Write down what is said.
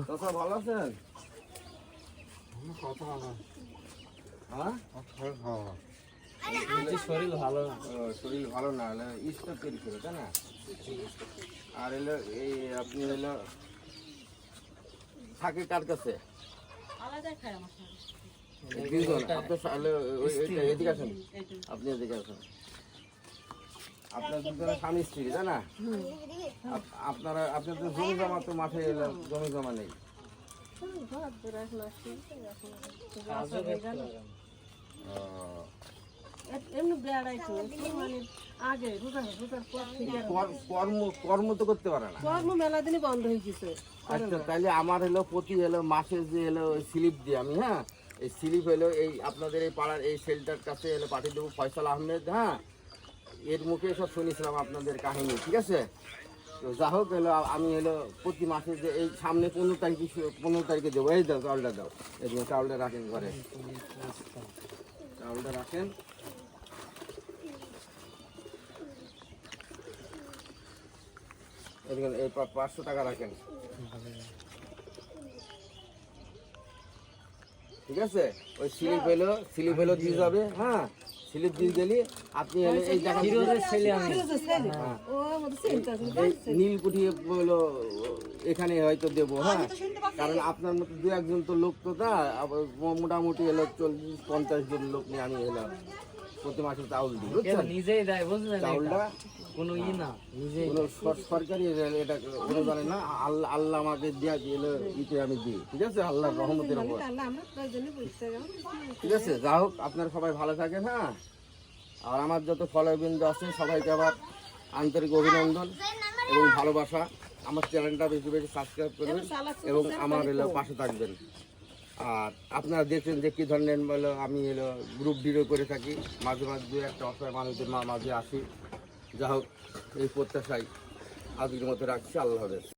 চাচা ভালো আছেন? হ্যাঁ শরীর ভালো না। শরীর ভালো না হলে স্টোভ তৈরি করে তাই না? আর এলো এই আপনি এলো থাকে কার কাছে? এদিকে আসেন। আপনি এদিকে আসেন। আপনার স্বামী স্ত্রী তাই না? আপনারা আপনাদের জমি জমা তো মাঠে জমি জমা নেই। মানে কর্ম কর্ম তো করতে পারে না। কর্ম মেলা দিনই বন্ধ হয়ে গেছে। আচ্ছা তাহলে আমার হলো প্রতি হলো মাসে যে হলো ওই স্লিপ দিয়ে আমি হ্যাঁ? এই স্লিপ হলো এই আপনাদের এই পাড়ার এই সেলটার কাছে হলো পাঠিয়ে দেবো ফয়সাল আহমেদ হ্যাঁ? এর মুখে সব শুনেছিলাম আপনাদের কাহিনী, ঠিক আছে? তো যা হোক, হলো, আমি হলো প্রতি মাসে যে এই সামনে পনেরো তারিখে পনেরো তারিখে দেবো। এই দাও, চাউলটা দাও। এদিকে চাউলটা রাখেন ঘরে। চাউলটা রাখেন। এই পাঁচশো টাকা রাখেন। ঠিক আছে? ওই স্লিপ হলো স্লিপ হলো দিয়ে যাবে হ্যাঁ? স্লিপ দিয়ে গেলে আপনি এই নীলকুঠি হলো এখানে হয়তো দেব হ্যাঁ? কারণ আপনার মতো দু একজন তো লোক তো তা মোটামুটি এলো চল্লিশ পঞ্চাশ জন লোক নিয়ে আমি এলাম। প্রতি মাসে চাউল দিই বুঝছেন? নিজেই দেয় বুঝলেন চাউলটা কোনো ই না নিজেই। কোনো সরকারি এটা- অনুদানে না আল্লাহ আল্লাহ আমাকে দিলে ইতে আমি দিই ঠিক আছে? আল্লাহর রহমতের উপর। ঠিক আছে? যা হোক আপনারা সবাই ভালো থাকেন হ্যাঁ? আর আমার যত ফলোবৃন্দ আছে সবাইকে আবার আন্তরিক অভিনন্দন এবং ভালোবাসা। আমার চ্যানেলটা বেশি বেশি সাবস্ক্রাইব করবেন এবং আমার পাশে থাকবেন। আর আপনারা দেখছেন যে কী ধরনের বলো আমি এলো গ্রুপ ডিরো করে থাকি। মাঝে মাঝে দু একটা অসহায় মানুষদের মা- মাঝে আসি। যা হোক, এই প্রত্যাশাই আজকের মতো রাখছি। আল্লাহ হাফেজ।